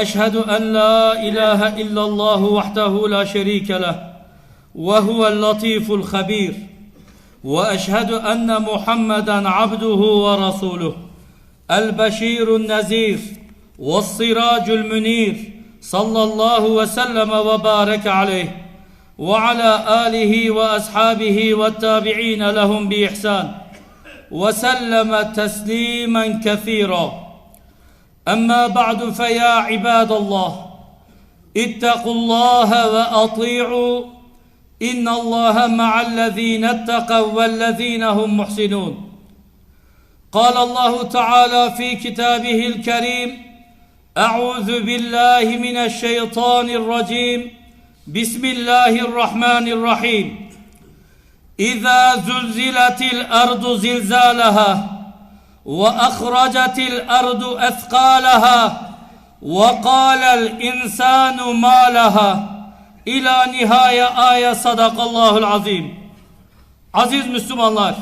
أشهد أن لا إله إلا الله وحده لا شريك له وهو اللطيف الخبير وأشهد أن محمدا عبده ورسوله البشير النذير والسراج المنير صلى الله وسلم وبارك عليه وعلى آله وأصحابه والتابعين لهم بإحسان وسلم تسليما كثيرا. أما بعد فيا عباد الله اتقوا الله وأطيعوا. إن الله مع الذين اتقوا والذين هم محسنون. قال الله تعالى في كتابه الكريم أعوذ بالله من الشيطان الرجيم. بسم الله الرحمن الرحيم. إذا زلزلت الأرض زلزالها وأخرجت الأرض أثقالها وقال الإنسان ما لها إلى نهاية آية صدق الله العظيم Aziz Müslümanlar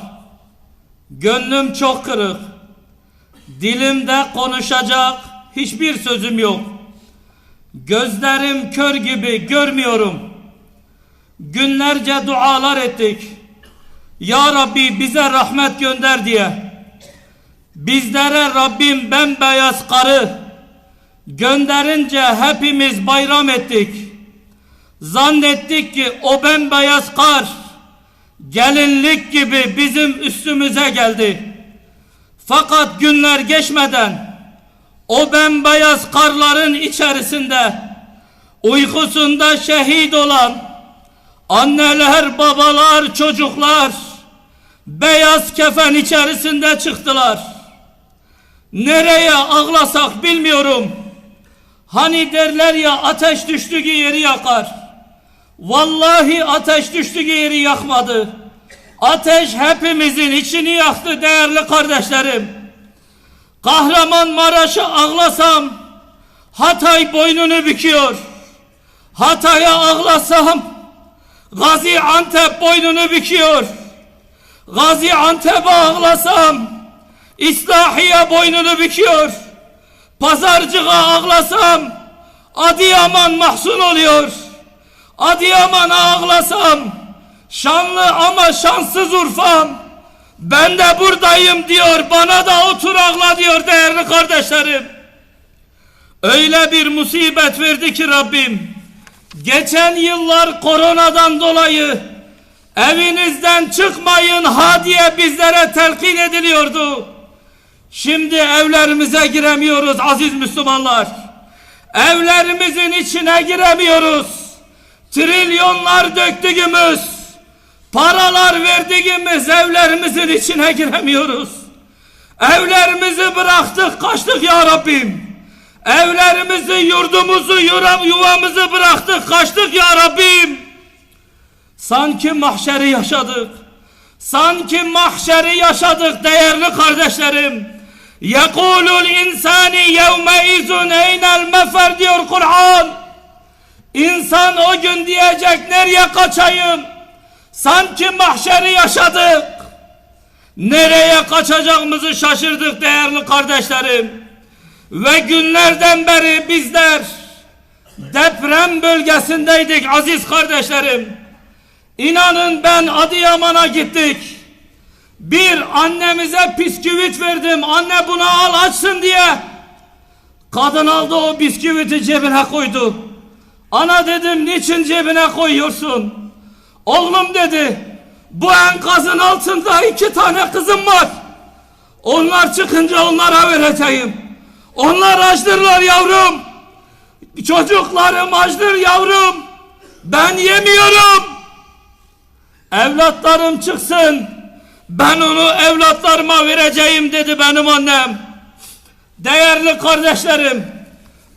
Gönlüm çok kırık Dilimde konuşacak hiçbir sözüm yok Gözlerim kör gibi görmüyorum Günlerce dualar ettik Ya Rabbi bize rahmet gönder diye Bizlere Rabbim bembeyaz karı gönderince hepimiz bayram ettik. Zannettik ki o bembeyaz kar gelinlik gibi bizim üstümüze geldi. Fakat günler geçmeden o bembeyaz karların içerisinde uykusunda şehit olan anneler, babalar, çocuklar beyaz kefen içerisinde çıktılar. Nereye ağlasak bilmiyorum. Hani derler ya ateş düştü ki yeri yakar. Vallahi ateş düştü ki yeri yakmadı. Ateş hepimizin içini yaktı değerli kardeşlerim. Kahramanmaraş'ı ağlasam Hatay boynunu büküyor. Hatay'a ağlasam Gazi Antep boynunu büküyor. Gazi Antep'e ağlasam İslahiye boynunu büküyor. Pazarcığa ağlasam Adıyaman mahzun oluyor. Adıyaman'a ağlasam şanlı ama şanssız Urfa'm ben de buradayım diyor bana da otur ağla diyor değerli kardeşlerim. Öyle bir musibet verdi ki Rabbim. Geçen yıllar koronadan dolayı evinizden çıkmayın ha diye bizlere telkin ediliyordu. Şimdi evlerimize giremiyoruz aziz Müslümanlar. Evlerimizin içine giremiyoruz. Trilyonlar döktüğümüz, paralar verdiğimiz evlerimizin içine giremiyoruz. Evlerimizi bıraktık kaçtık ya Rabbim. Evlerimizi, yurdumuzu, yuvamızı bıraktık kaçtık ya Rabbim. Sanki mahşeri yaşadık. Sanki mahşeri yaşadık değerli kardeşlerim. Yekulul insani yevme izun eynel mefer diyor Kur'an. İnsan o gün diyecek nereye kaçayım? Sanki mahşeri yaşadık. Nereye kaçacağımızı şaşırdık değerli kardeşlerim. Ve günlerden beri bizler deprem bölgesindeydik aziz kardeşlerim. İnanın ben Adıyaman'a gittik. Bir annemize bisküvit verdim. Anne bunu al açsın diye. Kadın aldı o bisküviti cebine koydu. Ana dedim niçin cebine koyuyorsun? Oğlum dedi bu enkazın altında iki tane kızım var. Onlar çıkınca onlara vereceğim. Onlar açtırlar yavrum. Çocuklarım açtır yavrum. Ben yemiyorum. Evlatlarım çıksın. Ben onu evlatlarıma vereceğim dedi benim annem. Değerli kardeşlerim,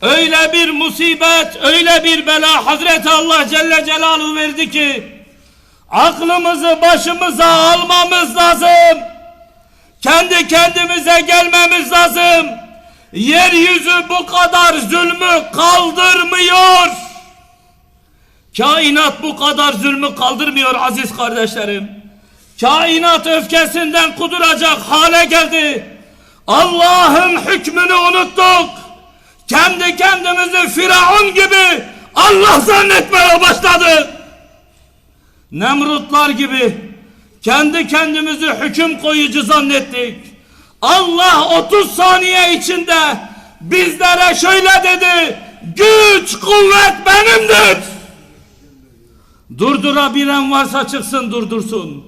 öyle bir musibet, öyle bir bela Hazreti Allah Celle Celaluhu verdi ki aklımızı başımıza almamız lazım. Kendi kendimize gelmemiz lazım. Yeryüzü bu kadar zulmü kaldırmıyor. Kainat bu kadar zulmü kaldırmıyor aziz kardeşlerim. Kainat öfkesinden kuduracak hale geldi. Allah'ın hükmünü unuttuk. kendi kendimizi Firavun gibi Allah zannetmeye başladık. Nemrutlar gibi kendi kendimizi hüküm koyucu zannettik. Allah 30 saniye içinde bizlere şöyle dedi. Güç, kuvvet benimdir. Durdurabilen varsa çıksın durdursun.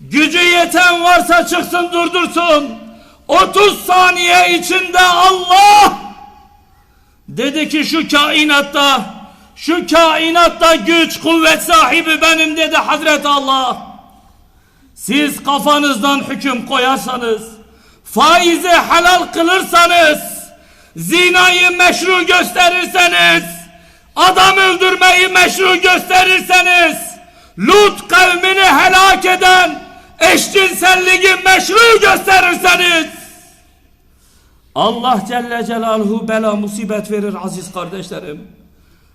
Gücü yeten varsa çıksın durdursun. 30 saniye içinde Allah dedi ki şu kainatta şu kainatta güç kuvvet sahibi benim dedi Hazreti Allah. Siz kafanızdan hüküm koyarsanız, faizi helal kılırsanız, zinayı meşru gösterirseniz, adam öldürmeyi meşru gösterirseniz, Lut kavmini helak eden eşcinselliği meşru gösterirseniz, Allah Celle Celaluhu bela musibet verir aziz kardeşlerim.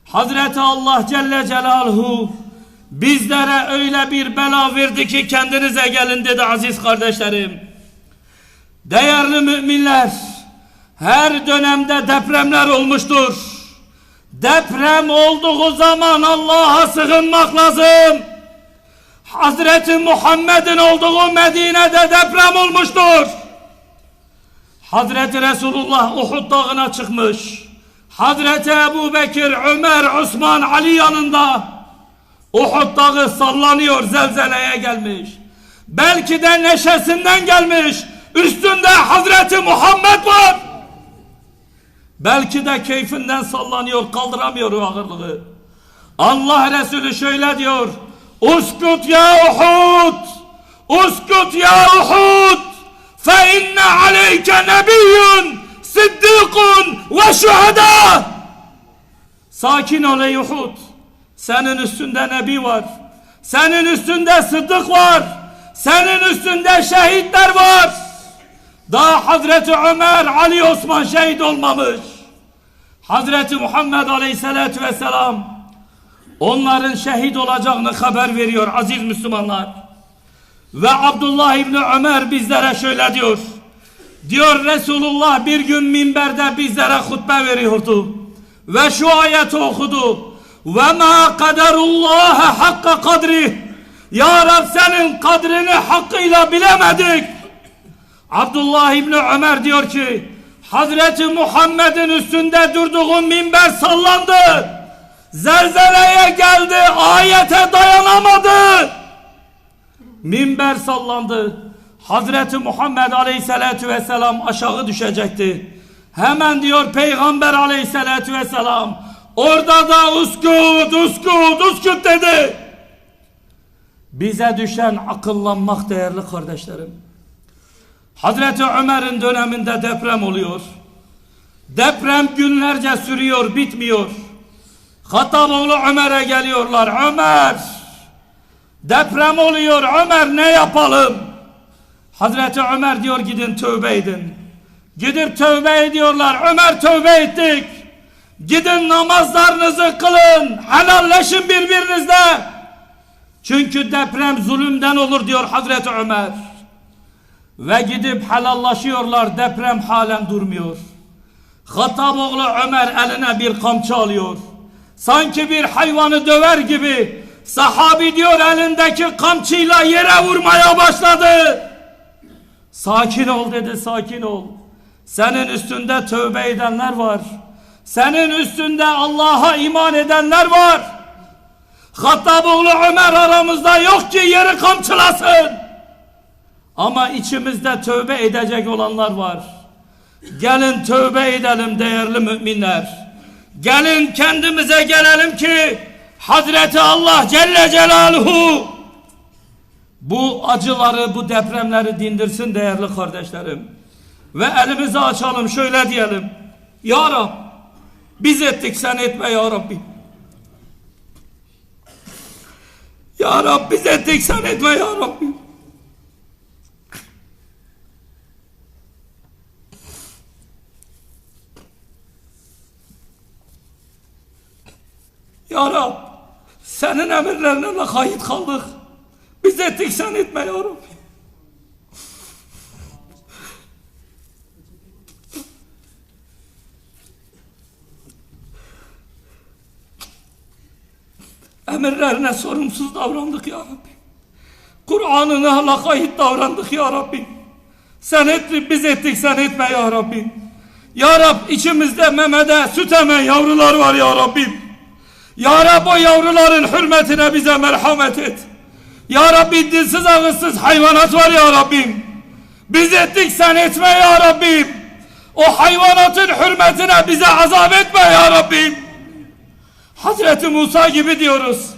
Hazreti Allah Celle Celaluhu bizlere öyle bir bela verdi ki kendinize gelin dedi aziz kardeşlerim. Değerli müminler, her dönemde depremler olmuştur. Deprem olduğu zaman Allah'a sığınmak lazım. Hazreti Muhammed'in olduğu Medine'de deprem olmuştur. Hazreti Resulullah Uhud dağına çıkmış. Hazreti Ebu Bekir, Ömer, Osman, Ali yanında. Uhud dağı sallanıyor, zelzeleye gelmiş. Belki de neşesinden gelmiş. Üstünde Hazreti Muhammed var. Belki de keyfinden sallanıyor, kaldıramıyor o ağırlığı. Allah Resulü şöyle diyor. Uskut ya Uhud! Uskut ya Uhud! Fe inne aleyke nebiyyun sıddıkun ve şuhada! Sakin ol ey Uhud. Senin üstünde nebi var. Senin üstünde sıddık var. Senin üstünde şehitler var. Daha Hazreti Ömer, Ali Osman şehit olmamış. Hazreti Muhammed Aleyhisselatü Vesselam onların şehit olacağını haber veriyor aziz Müslümanlar. Ve Abdullah İbni Ömer bizlere şöyle diyor. Diyor Resulullah bir gün minberde bizlere hutbe veriyordu. Ve şu ayeti okudu. Ve ma kaderullah hakka kadri. Ya Rab senin kadrini hakkıyla bilemedik. Abdullah İbni Ömer diyor ki Hazreti Muhammed'in üstünde durduğu minber sallandı. Zelzeleye geldi. Ayete dayanamadı. Minber sallandı. Hazreti Muhammed Aleyhisselatü Vesselam aşağı düşecekti. Hemen diyor Peygamber Aleyhisselatü Vesselam orada da uskut uskut uskut dedi. Bize düşen akıllanmak değerli kardeşlerim. Hazreti Ömer'in döneminde deprem oluyor. Deprem günlerce sürüyor, bitmiyor. Hataboğlu Ömer'e geliyorlar. Ömer! Deprem oluyor Ömer ne yapalım? Hazreti Ömer diyor gidin tövbe edin. Gidip tövbe ediyorlar. Ömer tövbe ettik. Gidin namazlarınızı kılın. Helalleşin birbirinizle. Çünkü deprem zulümden olur diyor Hazreti Ömer. Ve gidip helallaşıyorlar. Deprem halen durmuyor. Hataboğlu Ömer eline bir kamçı alıyor. Sanki bir hayvanı döver gibi sahabi diyor elindeki kamçıyla yere vurmaya başladı. Sakin ol dedi sakin ol. Senin üstünde tövbe edenler var. Senin üstünde Allah'a iman edenler var. Hattaboğlu Ömer aramızda yok ki yeri kamçılasın. Ama içimizde tövbe edecek olanlar var. Gelin tövbe edelim değerli müminler. Gelin kendimize gelelim ki Hazreti Allah Celle Celaluhu bu acıları, bu depremleri dindirsin değerli kardeşlerim. Ve elimizi açalım şöyle diyelim. Ya Rab biz ettik sen etme ya Rabbi. Ya Rab biz ettik sen etme ya Rabbi. Ya Rab, senin emirlerine lakayt kaldık. Biz ettik sen etme ya Rab. Emirlerine sorumsuz davrandık ya Rabbi. Kur'an'ına lakayt davrandık ya Rabbi. Sen ettik biz ettik sen etme ya Rabbi. Ya Rab içimizde memede süt emen yavrular var ya Rabbim. Ya Rab o yavruların hürmetine bize merhamet et. Ya Rabbi dilsiz ağızsız hayvanat var ya Rabbim. Biz ettik sen etme ya Rabbim. O hayvanatın hürmetine bize azap etme ya Rabbim. Hazreti Musa gibi diyoruz.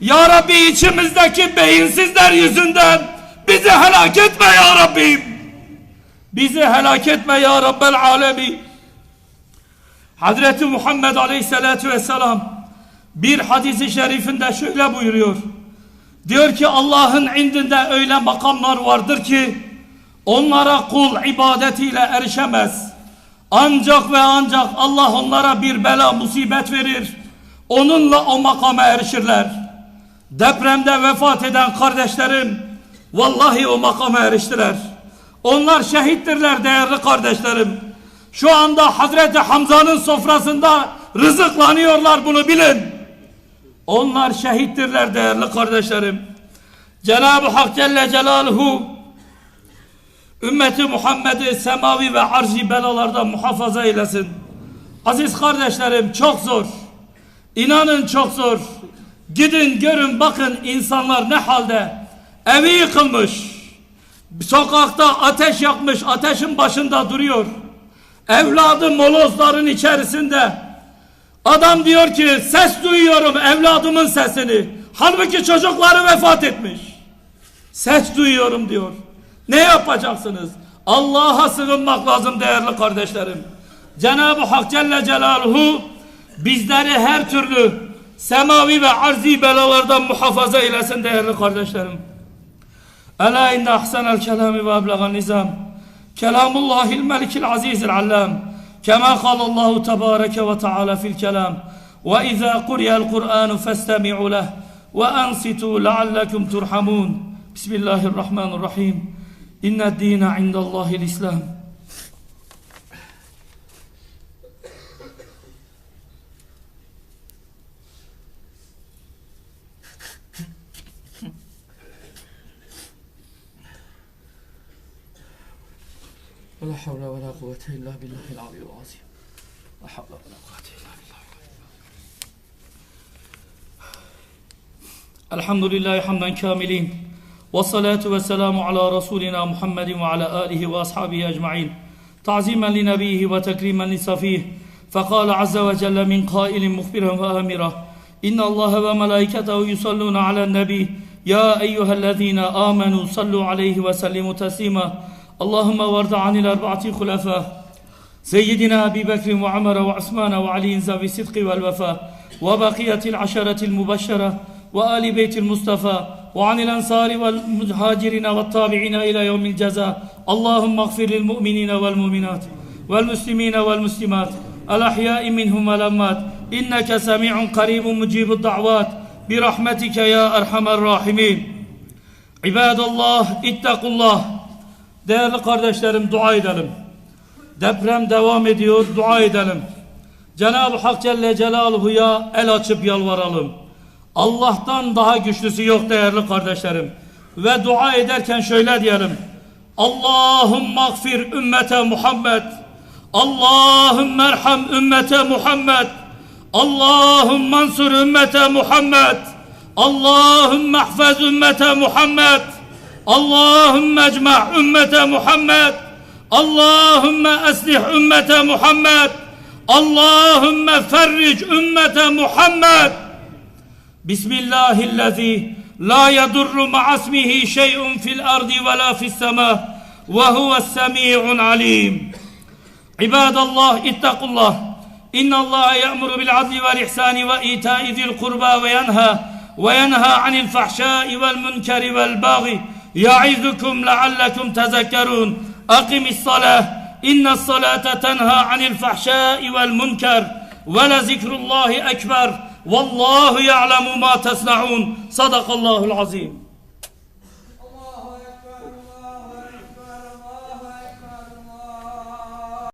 Ya Rabbi içimizdeki beyinsizler yüzünden bizi helak etme ya Rabbim. Bizi helak etme ya Rabbel Alemin. Hazreti Muhammed Aleyhisselatü Vesselam bir hadisi şerifinde şöyle buyuruyor. Diyor ki Allah'ın indinde öyle makamlar vardır ki onlara kul ibadetiyle erişemez. Ancak ve ancak Allah onlara bir bela musibet verir. Onunla o makama erişirler. Depremde vefat eden kardeşlerim vallahi o makama eriştiler. Onlar şehittirler değerli kardeşlerim. Şu anda Hazreti Hamza'nın sofrasında rızıklanıyorlar bunu bilin. Onlar şehittirler değerli kardeşlerim. Cenab-ı Hak Celle Celaluhu ümmeti Muhammed'i semavi ve arzi belalardan muhafaza eylesin. Aziz kardeşlerim çok zor. İnanın çok zor. Gidin görün bakın insanlar ne halde. Evi yıkılmış. Sokakta ateş yakmış. Ateşin başında duruyor. Evladı molozların içerisinde. Adam diyor ki ses duyuyorum evladımın sesini. Halbuki çocukları vefat etmiş. Ses duyuyorum diyor. Ne yapacaksınız? Allah'a sığınmak lazım değerli kardeşlerim. Cenab-ı Hak Celle Celaluhu bizleri her türlü semavi ve arzi belalardan muhafaza eylesin değerli kardeşlerim. Ela inne ahsenel kelami ve eblegan nizam. Kelamullahil melikil azizil allam. كما قال الله تبارك وتعالى في الكلام وإذا قرئ القرآن فاستمعوا له وأنصتوا لعلكم ترحمون. بسم الله الرحمن الرحيم. إن الدين عند الله الإسلام. ولا حول ولا قوة إلا بالله العلي العظيم. لا حول ولا قوة إلا بالله الحمد لله حمدا كاملين والصلاة والسلام على رسولنا محمد وعلى آله وأصحابه أجمعين. تعظيما لنبيه وتكريما لصفيه فقال عز وجل من قائل مخبرا وآمرا إن الله وملائكته يصلون على النبي يا أيها الذين آمنوا صلوا عليه وسلموا تسليما اللهم وارض عن الأربعة خلفاء سيدنا أبي بكر وعمر وعثمان وعلي ذوي الصدق والوفاء وبقية العشرة المبشرة وآل بيت المصطفى وعن الأنصار والمهاجرين والتابعين إلى يوم الجزاء. اللهم اغفر للمؤمنين والمؤمنات والمسلمين والمسلمات الأحياء منهم والأموات. إنك سميع قريب مجيب الدعوات. برحمتك يا أرحم الراحمين. عباد الله اتقوا الله. Değerli kardeşlerim dua edelim. Deprem devam ediyor dua edelim. Cenab-ı Hak Celle Celaluhu'ya el açıp yalvaralım. Allah'tan daha güçlüsü yok değerli kardeşlerim. Ve dua ederken şöyle diyelim. Allahümme gfir ümmete Muhammed. Allahümme erham ümmete Muhammed. Allahümme ansur ümmete Muhammed. Allahümme ahfaz ümmete Muhammed. اللهم اجمع أمة محمد. اللهم أصلح أمة محمد. اللهم فرج أمة محمد. بسم الله الذي لا يضر مع اسمه شيء في الأرض ولا في السماء وهو السميع العليم. عباد الله اتقوا الله. إن الله يأمر بالعدل والإحسان وإيتاء ذي القربى وينهى وينهى عن الفحشاء والمنكر والبغي يعظكم لعلكم تذكرون. أقم الصلاة. إن الصلاة تنهى عن الفحشاء والمنكر ولذكر الله أكبر. والله يعلم ما تصنعون. صدق الله العظيم.